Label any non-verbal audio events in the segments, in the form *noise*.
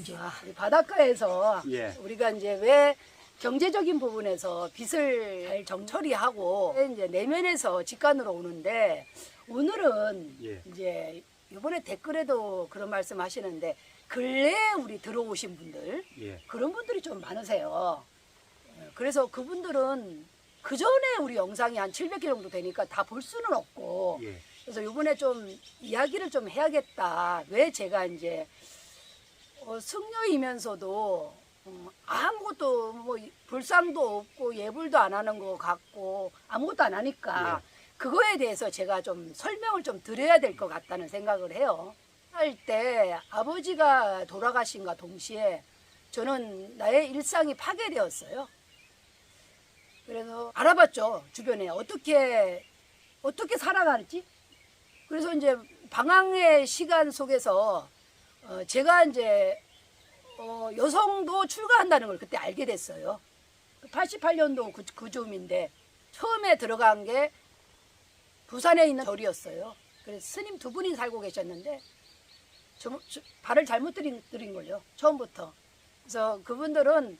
이제 바닷가에서 예. 우리가 이제 왜 경제적인 부분에서 빚을 잘 정처리하고 이제 내면에서 직관으로 오는데 오늘은 예. 이제 이번에 댓글에도 그런 말씀 하시는데 근래에 우리 들어오신 분들 예. 그런 분들이 좀 많으세요. 예, 그래서 그분들은 그 전에 우리 영상이 한 700개 정도 되니까 다 볼 수는 없고 예. 그래서 이번에 좀 이야기를 좀 해야겠다. 왜 제가 이제 어, 승려이면서도 어, 아무것도 뭐 불상도 없고 예불도 안 하는 것 같고 아무것도 안 하니까 그거에 대해서 제가 좀 설명을 좀 드려야 될 것 같다는 생각을 해요. 할 때 아버지가 돌아가신과 동시에 저는 나의 일상이 파괴되었어요. 그래서 알아봤죠 주변에 어떻게 어떻게 살아가는지. 그래서 이제 방황의 시간 속에서 어, 제가 이제 어, 여성도 출가한다는 걸 그때 알게 됐어요. 88년도 그, 그 즈음인데 처음에 들어간 게 부산에 있는 절이었어요. 그래서 스님 두 분이 살고 계셨는데 저, 저, 발을 잘못 들인, 들인 걸요. 처음부터. 그래서 그분들은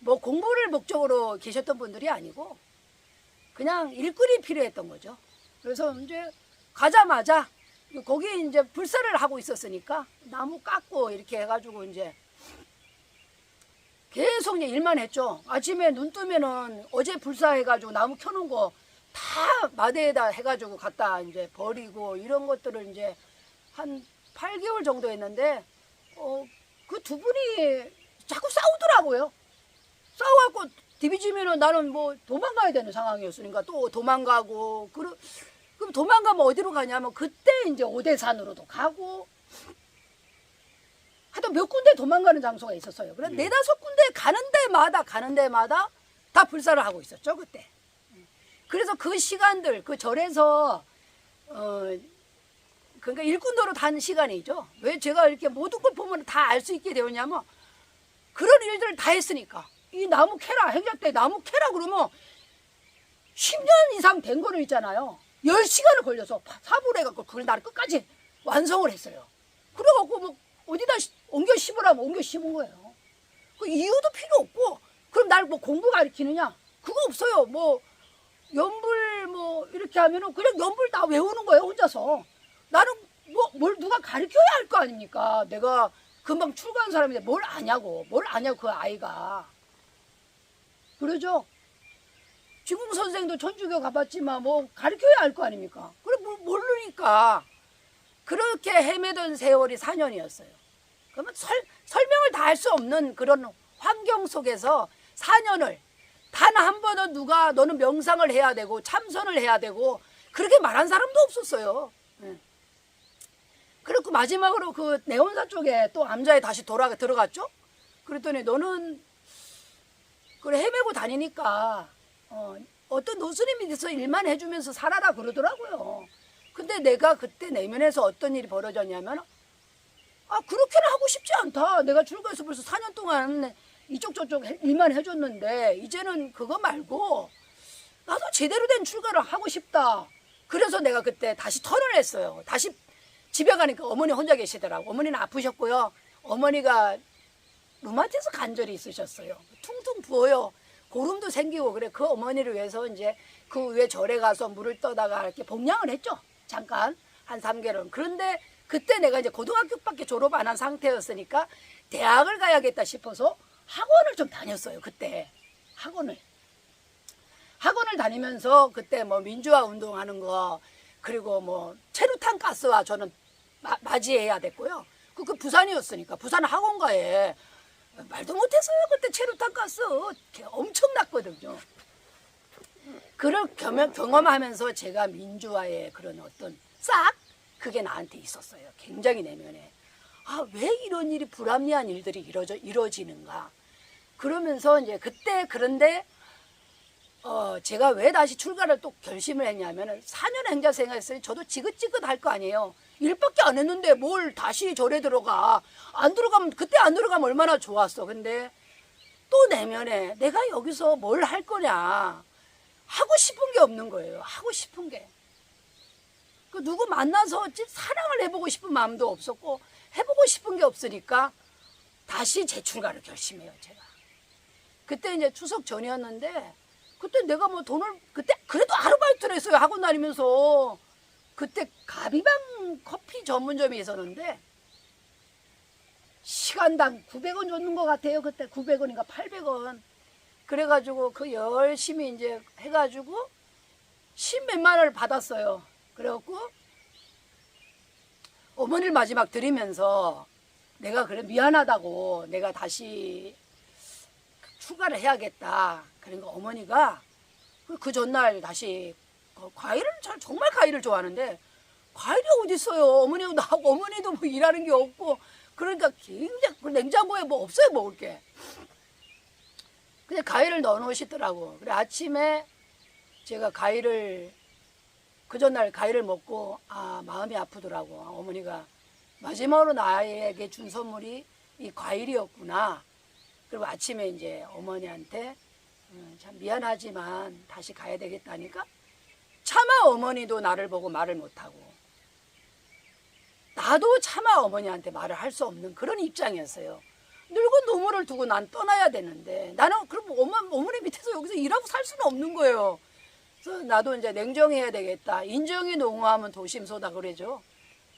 뭐 공부를 목적으로 계셨던 분들이 아니고 그냥 일꾼이 필요했던 거죠. 그래서 이제 가자마자 거기 이제 불사를 하고 있었으니까 나무 깎고 이렇게 해가지고 이제 계속 이제 일만 했죠. 아침에 눈 뜨면은 어제 불사해가지고 나무 켜놓은 거 다 마대에다 해가지고 갖다 이제 버리고 이런 것들을 이제 한 8개월 정도 했는데 어, 그 두 분이 자꾸 싸우더라고요. 싸워갖고 디비지면은 나는 뭐 도망가야 되는 상황이었으니까 또 도망가고 그러, 그럼 도망가면 어디로 가냐면 그때 이제 오대산으로도 가고 하여튼 몇 군데 도망가는 장소가 있었어요. 그래 예. 네다섯 군데 가는 데마다 가는 데마다 다 불사를 하고 있었죠 그때. 그래서 그 시간들 그 절에서 어 그러니까 일꾼도로 단 시간이죠. 왜 제가 이렇게 모든 걸 보면 다 알 수 있게 되었냐면 그런 일들을 다 했으니까 이 나무 캐라 행자 때 나무 캐라 그러면 10년 이상 된 거를 있잖아요. 10시간을 걸려서 사부를 해갖고 그걸 나를 끝까지 완성을 했어요. 그래갖고 뭐 어디다 시- 옮겨 심으라면 옮겨 심은 거예요. 그 이유도 필요 없고 그럼 날 뭐 공부 가르치느냐? 그거 없어요. 뭐 연불 뭐 이렇게 하면은 그냥 연불 다 외우는 거예요 혼자서. 나는 뭐 뭘 누가 가르쳐야 할 거 아닙니까? 내가 금방 출가한 사람인데 뭘 아냐고 뭘 아냐고 그 아이가. 그러죠? 지금 선생도 천주교 가봤지만 뭐 가르쳐야 할거 아닙니까? 그래 뭐 모르니까 그렇게 헤매던 세월이 4년이었어요. 그러면 설, 설명을 다 할 수 없는 그런 환경 속에서 4년을 단 한 번은 누가 너는 명상을 해야 되고 참선을 해야 되고 그렇게 말한 사람도 없었어요. 예. 그리고 마지막으로 그 내원사 쪽에 또 암자에 다시 돌아 들어갔죠. 그랬더니 너는 그래 헤매고 다니니까 어, 어떤 노스님이 돼서 일만 해주면서 살아라 그러더라고요. 근데 내가 그때 내면에서 어떤 일이 벌어졌냐면 아 그렇게는 하고 싶지 않다. 내가 출가해서 벌써 4년 동안 이쪽 저쪽 해- 일만 해줬는데 이제는 그거 말고 나도 제대로 된 출가를 하고 싶다. 그래서 내가 그때 다시 턴을 했어요. 다시 집에 가니까 어머니 혼자 계시더라고. 어머니는 아프셨고요. 어머니가 루마티스 관절이 있으셨어요. 퉁퉁 부어요. 고름도 생기고 그래. 그 어머니를 위해서 이제 그 위에 절에 가서 물을 떠다가 이렇게 복양을 했죠. 잠깐 한 3개월은. 그런데 그때 내가 이제 고등학교밖에 졸업 안 한 상태였으니까 대학을 가야겠다 싶어서 학원을 좀 다녔어요. 그때 학원을. 학원을 다니면서 그때 뭐 민주화 운동하는 거 그리고 뭐 체류탄 가스와 저는 마- 맞이해야 됐고요. 그, 그 부산이었으니까 부산 학원가에 말도 못했어요. 그때 체류 탄 가스 엄청났거든요. 그걸 경험, 경험하면서 제가 민주화의 그런 어떤 싹 그게 나한테 있었어요. 굉장히 내면에 아 왜 이런 일이 불합리한 일들이 이루어져 이루어지는가. 그러면서 이제 그때 그런데 어, 제가 왜 다시 출가를 또 결심을 했냐면은 4년 행자 생활했으니 저도 지긋지긋 할 거 아니에요. 일밖에 안 했는데 뭘 다시 절에 들어가. 안 들어가면, 그때 안 들어가면 얼마나 좋았어. 근데 또 내면에 내가 여기서 뭘 할 거냐. 하고 싶은 게 없는 거예요. 하고 싶은 게. 그 누구 만나서 사랑을 해보고 싶은 마음도 없었고, 해보고 싶은 게 없으니까 다시 재출가를 결심해요, 제가. 그때 이제 추석 전이었는데 그때 내가 뭐 돈을 그때 그래도 아르바이트를 했어요. 학원 다니면서 그때 가비방 커피 전문점이 있었는데 시간당 900원 줬는 것 같아요. 그때 900원인가 800원. 그래가지고 그 열심히 이제 해가지고 십몇만 원을 받았어요. 그래갖고 어머니를 마지막 드리면서 내가 그래 미안하다고 내가 다시 추가를 해야겠다. 그러니까 어머니가 그- 그 전날 다시 그 과일을 잘 정말 과일을 좋아하는데 과일이 어디 있어요? 어머니도 나하고 어머니도 뭐 일하는 게 없고 그러니까 굉장히 그 냉장고에 뭐 없어요 먹을 게. 근데 과일을 넣어 놓으시더라고. 그래 아침에 제가 과일을 그 전날 과일을 먹고 아 마음이 아프더라고. 어머니가 마지막으로 나에게 준 선물이 이 과일이었구나. 그리고 아침에 이제 어머니한테 음, 참 미안하지만 다시 가야 되겠다니까 차마 어머니도 나를 보고 말을 못하고 나도 차마 어머니한테 말을 할 수 없는 그런 입장이었어요. 늙은 노모를 두고 난 떠나야 되는데 나는 그럼 엄마 어머니 밑에서 여기서 일하고 살 수는 없는 거예요. 그래서 나도 이제 냉정해야 되겠다. 인정이 농후하면 도심소다 그러죠.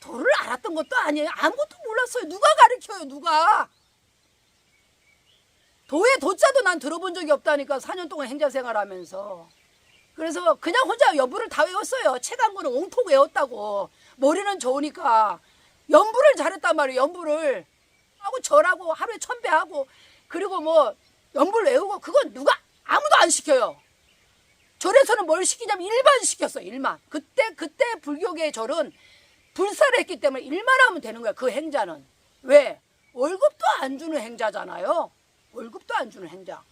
도를 알았던 것도 아니에요. 아무것도 몰랐어요. 누가 가르쳐요, 누가. 도의 도자도 난 들어본 적이 없다니까 4년 동안 행자 생활하면서. 그래서 그냥 혼자 연부를 다 외웠어요. 책 한 권을 옹통 외웠다고. 머리는 좋으니까. 연부를 잘했단 말이에요, 연부를. 하고 절하고 하루에 천배 하고. 그리고 뭐 연부를 외우고 그건 누가 아무도 안 시켜요. 절에서는 뭘 시키냐면 일만 시켰어, 일만. 그때, 그때 불교계의 절은 불사를 했기 때문에 일만 하면 되는 거야, 그 행자는. 왜? 월급도 안 주는 행자잖아요. 월급도 안 주는 행자.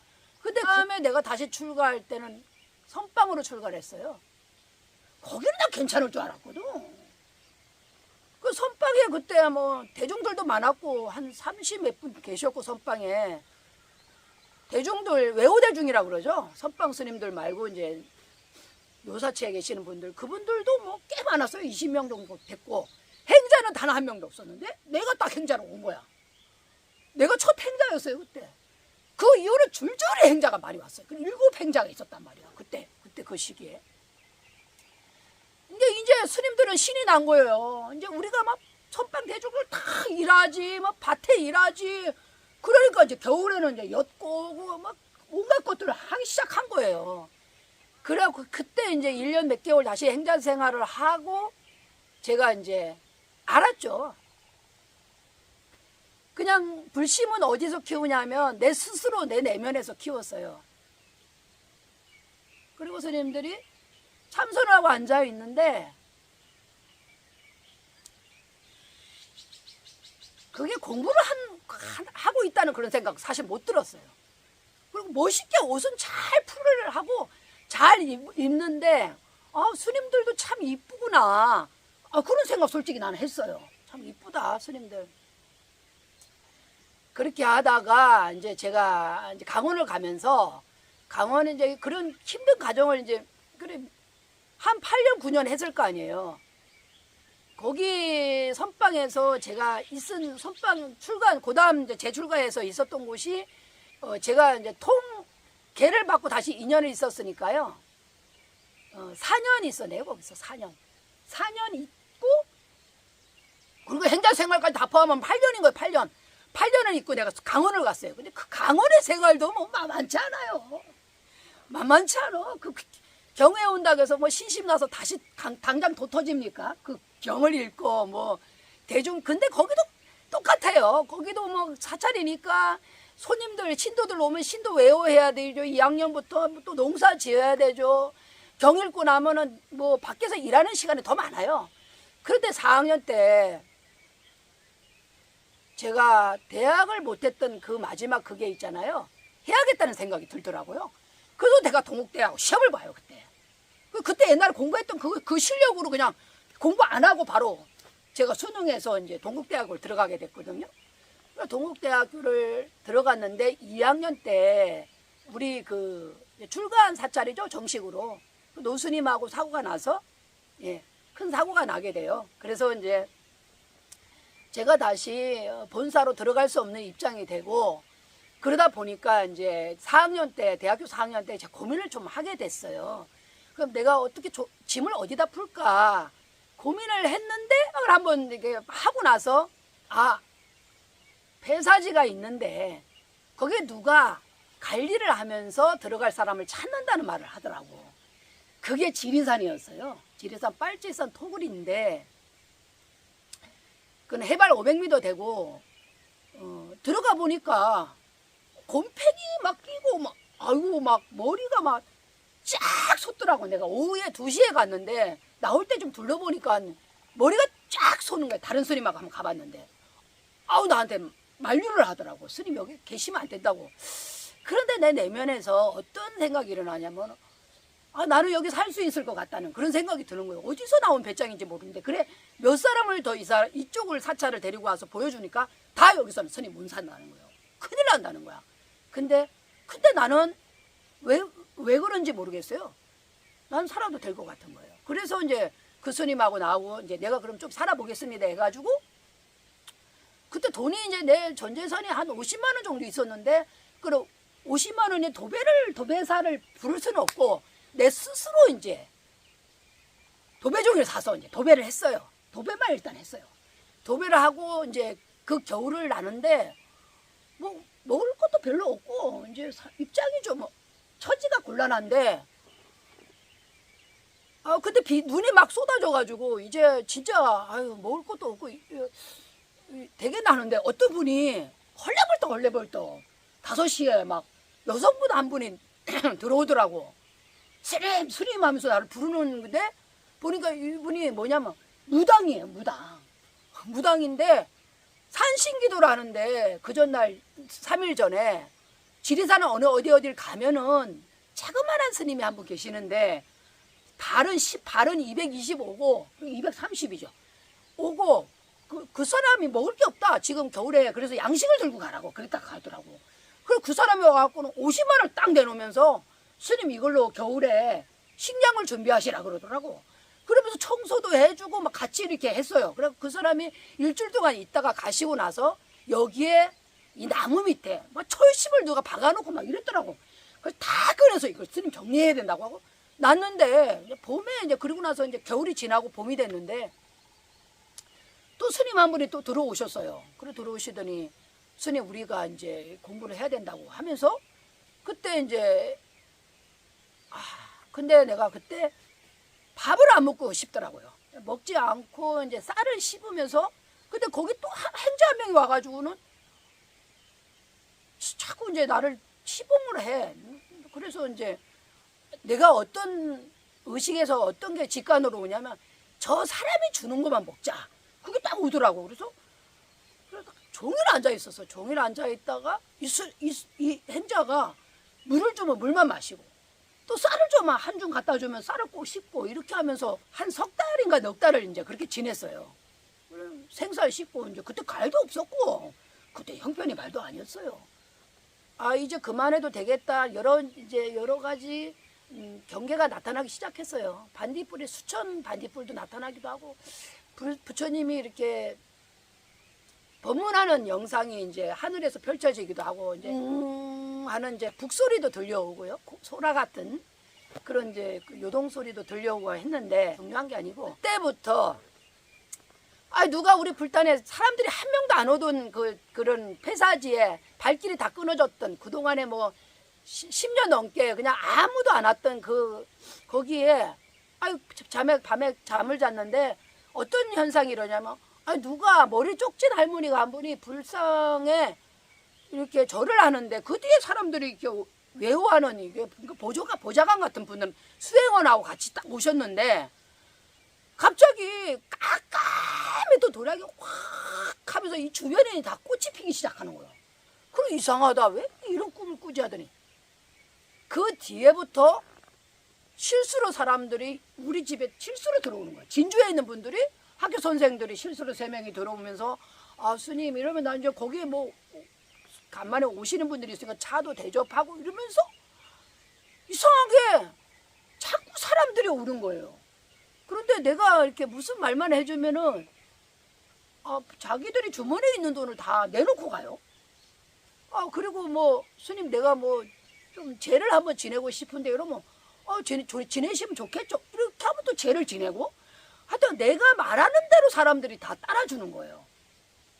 근데 다음에 내가 다시 출가할 때는 선방으로 출가를 했어요. 거기는 나 괜찮을 줄 알았거든. 그 선방에 그때 뭐 대중들도 많았고 한 30 몇 분 계셨고 선방에 대중들 외호대중이라 그러죠. 선방 스님들 말고 이제 요사치에 계시는 분들 그분들도 뭐 꽤 많았어요. 20명 정도 됐고 행자는 단 한 명도 없었는데 내가 딱 행자로 온 거야. 내가 첫 행자였어요 그때. 그 이후로 줄줄이 행자가 많이 왔어요. 그 일곱 행자가 있었단 말이야. 그때 그때 그 시기에. 근데 이제 스님들은 신이 난 거예요. 이제 우리가 막 선방 대중을 다 일하지, 막 밭에 일하지. 그러니까 이제 겨울에는 이제 엿고고 막 온갖 것들을 하기 시작한 거예요. 그래갖고 그때 이제 1년 몇 개월 다시 행자 생활을 하고 제가 이제 알았죠. 그냥 불심은 어디서 키우냐면 내 스스로 내 내면에서 키웠어요. 그리고 스님들이 참선을 하고 앉아 있는데 그게 공부를 한, 한- 하고 있다는 그런 생각 사실 못 들었어요. 그리고 멋있게 옷은 잘 풀을 하고 잘 입, 입는데 아, 스님들도 참 이쁘구나. 아, 그런 생각 솔직히 나는 했어요. 참 이쁘다, 스님들. 그렇게 하다가 이제 제가 이제 강원을 가면서 강원에 이제 그런 힘든 가정을 이제 그래 한 8년 9년 했을 거 아니에요. 거기 선방에서 제가 있은 선방 출간 그다음 이제 재출가해서 있었던 곳이 어 제가 이제 통 개를 받고 다시 2년을 있었으니까요. 어 4년 있었네요 거기서 4년. 4년 있고 그리고 행자 생활까지 다 포함하면 8년인 거예요 8년. 8년을 있고 내가 강원을 갔어요. 근데 그 강원의 생활도 뭐 만만치 않아요. 만만치 않아. 그 경에 온다고 해서 뭐 신심 나서 다시 당, 당장 도 터집니까? 그 경을 읽고 뭐 대중 근데 거기도 똑같아요. 거기도 뭐 사찰이니까 손님들 신도들 오면 신도 외워해야 되죠. 2학년부터 또 농사 지어야 되죠. 경 읽고 나면은 뭐 밖에서 일하는 시간이 더 많아요. 그런데 4학년 때 제가 대학을 못했던 그 마지막 그게 있잖아요. 해야겠다는 생각이 들더라고요. 그래서 내가 동국대하고 시험을 봐요 그때. 그- 그때 옛날에 공부했던 그, 그 실력으로 그냥 공부 안 하고 바로 제가 수능해서 이제 동국대학을 들어가게 됐거든요. 동국대학교를 들어갔는데 2학년 때 우리 그 출가한 사찰이죠 정식으로 그 노스님하고 사고가 나서 예, 큰 사고가 나게 돼요. 그래서 이제 제가 다시 어, 본사로 들어갈 수 없는 입장이 되고 그러다 보니까 이제 4학년 때 대학교 4학년 때 제가 고민을 좀 하게 됐어요. 그럼 내가 어떻게 조- 짐을 어디다 풀까 고민을 했는데 한번 이게 하고 나서 아 폐사지가 있는데 거기에 누가 관리를 하면서 들어갈 사람을 찾는다는 말을 하더라고. 그게 지리산이었어요. 지리산 빨치산 토굴인데 그건 해발 500m 되고 어, 들어가 보니까 곰팡이 막 끼고 막 아이고 막 머리가 막 쫙 솟더라고. 내가 오후에 2시에 갔는데 나올 때 좀 둘러보니까 머리가 쫙 솟는 거야. 다른 스님하고 한번 가봤는데. 아우 나한테 만류를 하더라고. 스님 여기 계시면 안 된다고. 그런데 내 내면에서 어떤 생각이 일어나냐면 아 나는 여기 살 수 있을 것 같다는 그런 생각이 드는 거예요 어디서 나온 배짱인지 모르는데 그래 몇 사람을 더 이사 이쪽을 사찰을 데리고 와서 보여주니까 다 여기서는 스님 문 산다는 거예요 큰일 난다는 거야 근데 근데 나는 왜, 왜 그런지 모르겠어요. 난 살아도 될 것 같은 거예요. 그래서 이제 그 스님하고 나하고 이제 내가 그럼 좀 살아보겠습니다 해가지고 그때 돈이 이제 내 전 재산이 한 50만 원 정도 있었는데 그 50만 원의 도배를 도배사를 부를 수는 없고 내 스스로 이제 도배종이를 사서 이제 도배를 했어요. 도배만 일단 했어요. 도배를 하고 이제 그 겨울을 나는데 뭐 먹을 것도 별로 없고 이제 사- 입장이 좀 처지가 곤란한데 아 근데 비 눈이 막 쏟아져가지고 이제 진짜 아유 먹을 것도 없고 되게 나는데 어떤 분이 헐레벌떡 헐레벌떡 다섯 시에 막 여성분 한 분이 *clears throat* 들어오더라고 스님 스님 하면서 나를 부르는데 보니까 이분이 뭐냐면 무당이에요 무당 *laughs* 무당인데 산신기도를 하는데 그 전날 3일 전에 지리산은 어느 어디 어디를 가면은 자그마한 스님이 한 분 계시는데 발은 10, 발은 225고 230이죠. 오고 그, 그 사람이 먹을 게 없다. 지금 겨울에 그래서 양식을 들고 가라고 그랬다 가더라고. 그리고 그 사람이 와갖고는 50만 원을 딱 내놓으면서 스님 이걸로 겨울에 식량을 준비하시라 그러더라고. 그러면서 청소도 해주고 막 같이 이렇게 했어요. 그래서 그 사람이 일주일 동안 있다가 가시고 나서 여기에 이 나무 밑에 막 철심을 누가 박아놓고 막 이랬더라고. 그래서 다 꺼내서 이걸 스님 정리해야 된다고 하고 놨는데 이제 봄에 이제 그리고 나서 이제 겨울이 지나고 봄이 됐는데 또 스님 한 분이 또 들어오셨어요. 그래 들어오시더니 스님 우리가 이제 공부를 해야 된다고 하면서 그때 이제 아 근데 내가 그때 밥을 안 먹고 싶더라고요. 먹지 않고 이제 쌀을 씹으면서 근데 거기 또 한- 행자 한 명이 와가지고는 자꾸 이제 나를 시봉을 해. 그래서 이제 내가 어떤 의식에서 어떤 게 직관으로 오냐면 저 사람이 주는 것만 먹자. 그게 딱 오더라고. 그래서 그래서 종일 앉아 있었어. 종일 앉아 있다가 이, 수, 이, 수- 이 행자가 물을 주면 물만 마시고 또 쌀을 주면 한줌 갖다 주면 쌀을 꼭 씹고 이렇게 하면서 한 석 달인가 넉 달을 이제 그렇게 지냈어요. 생쌀 씹고 이제 그때 갈도 없었고 그때 형편이 말도 아니었어요. 아 이제 그만해도 되겠다 여러 이제 여러 가지 음, 경계가 나타나기 시작했어요. 반딧불이 수천 반딧불도 나타나기도 하고 부, 부처님이 이렇게 법문하는 영상이 이제 하늘에서 펼쳐지기도 하고 이제 음 하는 이제 북소리도 들려오고요. 고- 소라 같은 그런 이제 그 요동 소리도 들려오고 했는데 중요한 게 아니고 그때부터 아 누가 우리 불단에 사람들이 한 명도 안 오던 그 그런 폐사지에 발길이 다 끊어졌던 그 동안에 뭐 10 년 넘게 그냥 아무도 안 왔던 그 거기에 아유 잠에 밤에 잠을 잤는데 어떤 현상이 일어냐면 아 누가 머리 쪽진 할머니가 한 분이 불상에 이렇게 절을 하는데 그 뒤에 사람들이 이렇게 외호하는 이게 보조가 보좌관 같은 분은 수행원하고 같이 딱 오셨는데 갑자기 깜깜히 또 도락이 확 하면서 이 주변에 다 꽃이 피기 시작하는 거야. 그럼 이상하다. 왜 이런 꿈을 꾸지 하더니 그 뒤에부터 실수로 사람들이 우리 집에 실수로 들어오는 거야. 진주에 있는 분들이 학교 선생들이 실수로 세 명이 들어오면서 아 스님 이러면 나 이제 거기에 뭐 간만에 오시는 분들이 있으니까 차도 대접하고 이러면서 이상하게 자꾸 사람들이 오는 거예요. 그런데 내가 이렇게 무슨 말만 해주면은 아, 자기들이 주머니에 있는 돈을 다 내놓고 가요. 아 그리고 뭐 스님 내가 뭐 좀 죄를 한번 지내고 싶은데 이러면 어 지, 지내시면 좋겠죠. 이렇게 하면 또 죄를 지내고 하여튼 내가 말하는 대로 사람들이 다 따라주는 거예요.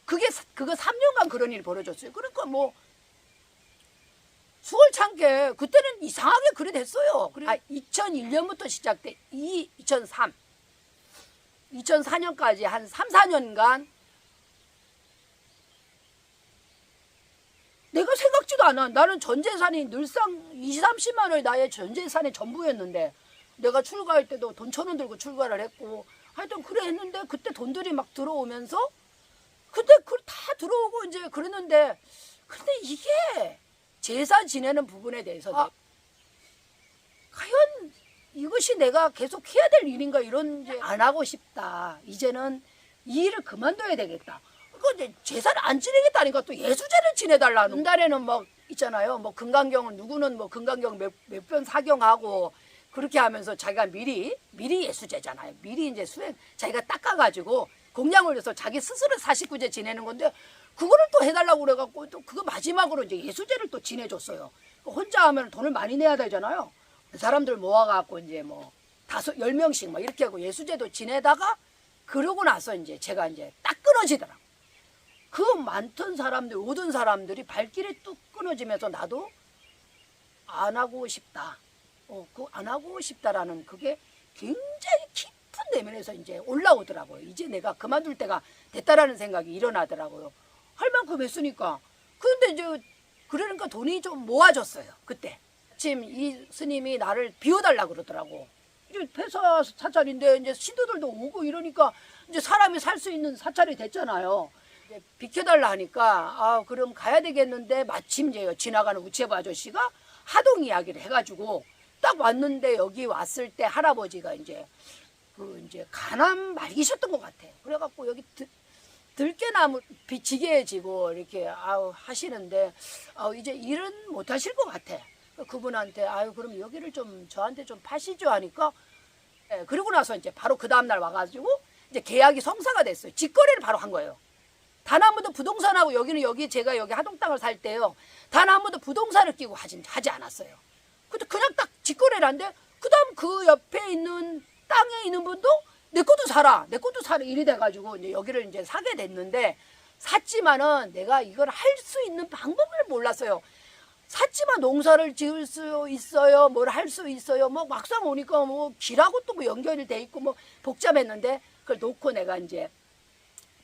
그게 사- 그거 3년간 그런 일이 벌어졌어요. 그러니까 뭐 수월 참게 그때는 이상하게 그래 됐어요. 그래 아, 2001년부터 시작돼 이2003 2004년까지 한 3, 4년간 내가 생각지도 않아. 나는 전 재산이 늘상 20, 30만 원이 나의 전 재산의 전부였는데 내가 출가할 때도 돈 천 원 들고 출가를 했고 하여튼 그래 했는데 그때 돈들이 막 들어오면서 근데 그다 들어오고 이제 그랬는데 근데 이게 제사 지내는 부분에 대해서 아, 과연 이것이 내가 계속 해야 될 일인가 이런 이제 안 하고 싶다. 이제는 이 일을 그만둬야 되겠다. 그 이제 제사를 안 지내겠다니까 또 예수제를 지내달라는. 옛날에는 뭐 있잖아요. 뭐 금강경은 누구는 뭐 금강경 몇몇 번 사경하고 그렇게 하면서 자기가 미리 미리 예수제잖아요. 미리 이제 수행 자기가 닦아가지고 공양을 해서 자기 스스로 사십구제 지내는 건데 그거를 또 해달라고 그래갖고 또 그거 마지막으로 이제 예수제를 또 지내줬어요. 혼자 하면 돈을 많이 내야 되잖아요. 사람들 모아갖고 이제 뭐 다섯 열 명씩 막 이렇게 하고 예수제도 지내다가 그러고 나서 이제 제가 이제 딱 끊어지더라. 그 많던 사람들 모든 사람들이 발길이 뚝 끊어지면서 나도 안 하고 싶다. 어, 그안 하고 싶다라는 그게 굉장히 깊은 내면에서 이제 올라오더라고요. 이제 내가 그만둘 때가 됐다라는 생각이 일어나더라고요. 할 만큼 했으니까. 그런데 이제 그러니까 돈이 좀 모아졌어요. 그때. 지금 이 스님이 나를 비워달라 그러더라고. 이제 폐사 사찰인데 이제 신도들도 오고 이러니까 이제 사람이 살 수 있는 사찰이 됐잖아요. 비켜달라 하니까 아 그럼 가야 되겠는데 마침 이제 지나가는 우체부 아저씨가 하동 이야기를 해가지고 딱 왔는데 여기 왔을 때 할아버지가 이제 그 이제 간암 말기셨던 것 같아. 그래갖고 여기 들, 들깨나무 비지게 지고 이렇게 아우 하시는데 아우 이제 일은 못 하실 것 같아. 그분한테 아유 그럼 여기를 좀 저한테 좀 파시죠 하니까 예, 그리고 나서 이제 바로 그 다음 날 와가지고 이제 계약이 성사가 됐어요. 직거래를 바로 한 거예요. 단 한 번도 부동산하고 여기는 여기 제가 여기 하동 땅을 살 때요. 단 한 번도 부동산을 끼고 하진 하지 않았어요. 근데 그냥 딱 직거래를 한데 그다음 그 옆에 있는 땅에 있는 분도 내 것도 사라, 내 것도 사라 일이 돼가지고 이제 여기를 이제 사게 됐는데 샀지만은 내가 이걸 할 수 있는 방법을 몰랐어요. 샀지만 농사를 지을 수 있어요. 뭘 할 수 있어요. 뭐 막상 오니까 뭐 길하고 또 뭐 연결이 돼 있고 뭐 복잡했는데 그걸 놓고 내가 이제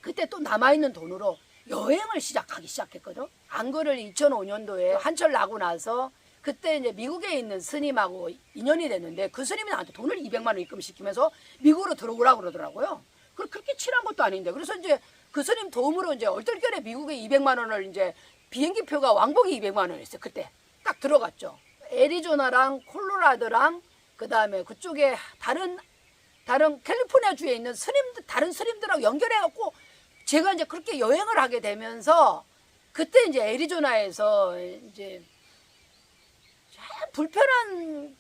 그때 또 남아있는 돈으로 여행을 시작하기 시작했거든. 안거를 2005년도에 한철 나고 나서 그때 이제 미국에 있는 스님하고 인연이 됐는데 그 스님이 나한테 돈을 200만 원 입금시키면서 미국으로 들어오라고 그러더라고요. 그 그렇게 친한 것도 아닌데 그래서 이제 그 스님 도움으로 이제 얼떨결에 미국에 200만 원을 이제 비행기 표가 왕복이 200만 원이었어요. 그때 딱 들어갔죠. 애리조나랑 콜로라도랑 그 다음에 그쪽에 다른 다른 캘리포니아 주에 있는 스님들 다른 스님들하고 연결해갖고 제가 이제 그렇게 여행을 하게 되면서 그때 이제 애리조나에서 이제 참 불편한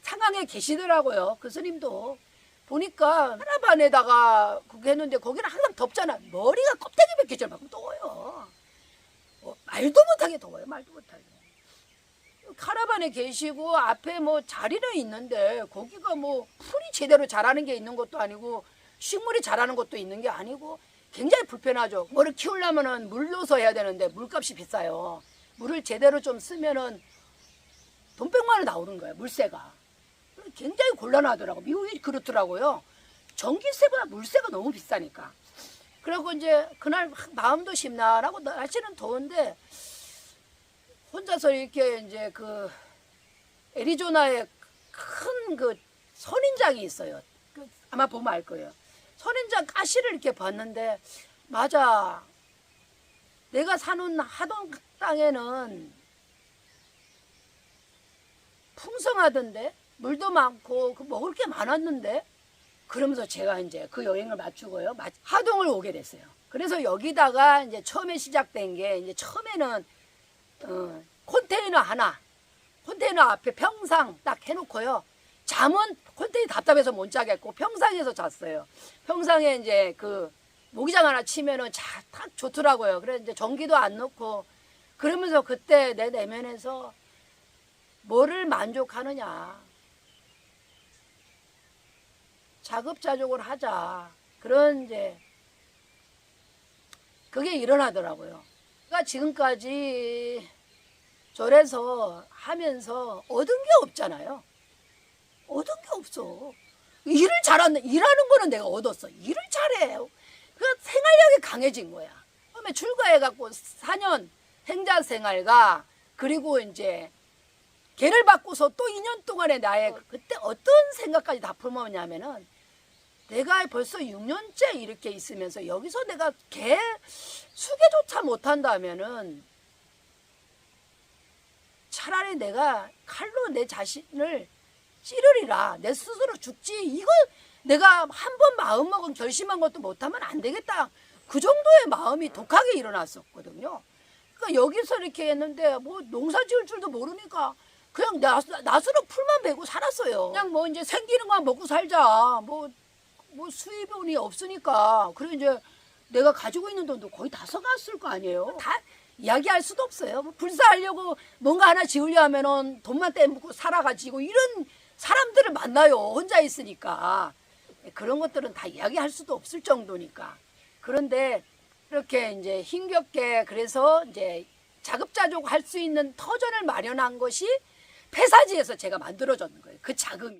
상황에 계시더라고요. 그 스님도 보니까 카라반에다가 그거 했는데 거기는 항상 덥잖아. 머리가 껍데기 벗겨질 만큼 더워요. 어, 말도 못하게 더워요. 말도 못하게. 카라반에 계시고 앞에 뭐 자리는 있는데 거기가 뭐 풀이 제대로 자라는 게 있는 것도 아니고 식물이 자라는 것도 있는 게 아니고 굉장히 불편하죠. 뭐를 키우려면은 물 넣어서 해야 되는데 물값이 비싸요. 물을 제대로 좀 쓰면은 돈 백만 원 나오는 거예요. 물세가. 굉장히 곤란하더라고. 미국이 그렇더라고요. 전기세보다 물세가 너무 비싸니까. 그리고 이제 그날 막 마음도 심란하고 날씨는 더운데 혼자서 이렇게 이제 그 애리조나에 큰 그 선인장이 있어요. 그 아마 보면 알 거예요. 선인장 가시를 이렇게 봤는데 맞아. 내가 사는 하동 땅에는 풍성하던데 물도 많고 그 먹을 게 많았는데 그러면서 제가 이제 그 여행을 마치고요. 마- 하동을 오게 됐어요. 그래서 여기다가 이제 처음에 시작된 게 이제 처음에는 어, 컨테이너 하나, 컨테이너 앞에 평상 딱 해놓고요. 잠은 컨테이너 답답해서 못 자겠고 평상에서 잤어요. 평상에 이제 그 모기장 하나 치면은 자, 딱 좋더라고요. 그래 이제 전기도 안 넣고 그러면서 그때 내 내면에서 뭐를 만족하느냐. 자급자족을 하자. 그런 이제 그게 일어나더라고요. 그러니까 지금까지 절에서 하면서 얻은 게 없잖아요. 얻은 게 없어. 일을 잘하는 일하는 거는 내가 얻었어. 일을 잘해. 그 생활력이 강해진 거야. 처음에 출가해 갖고 4년 행자 생활과 그리고 이제 개를 받고서 또 2년 동안에 나의 그때 어떤 생각까지 다 품었냐면은 내가 벌써 6년째 이렇게 있으면서 여기서 내가 개 수개조차 못한다면은 차라리 내가 칼로 내 자신을 찌르리라. 내 스스로 죽지. 이거 내가 한 번 마음먹은 결심한 것도 못하면 안 되겠다. 그 정도의 마음이 독하게 일어났었거든요. 그러니까 여기서 이렇게 했는데 뭐 농사 지을 줄도 모르니까 그냥 나, 나스로 풀만 베고 살았어요 그냥 뭐 이제 생기는 거 먹고 살자 뭐 뭐 수입원이 없으니까 그리고 이제 내가 가지고 있는 돈도 거의 다 써갔을 거 아니에요. 다 이야기할 수도 없어요. 뭐 불사하려고 뭔가 하나 지으려 하면은 돈만 떼먹고 살아가지고 이런 사람들을 만나요. 혼자 있으니까 그런 것들은 다 이야기할 수도 없을 정도니까. 그런데 이렇게 이제 힘겹게 그래서 이제 자급자족 할 수 있는 터전을 마련한 것이 폐사지에서 제가 만들어졌는 거예요. 그 자금이.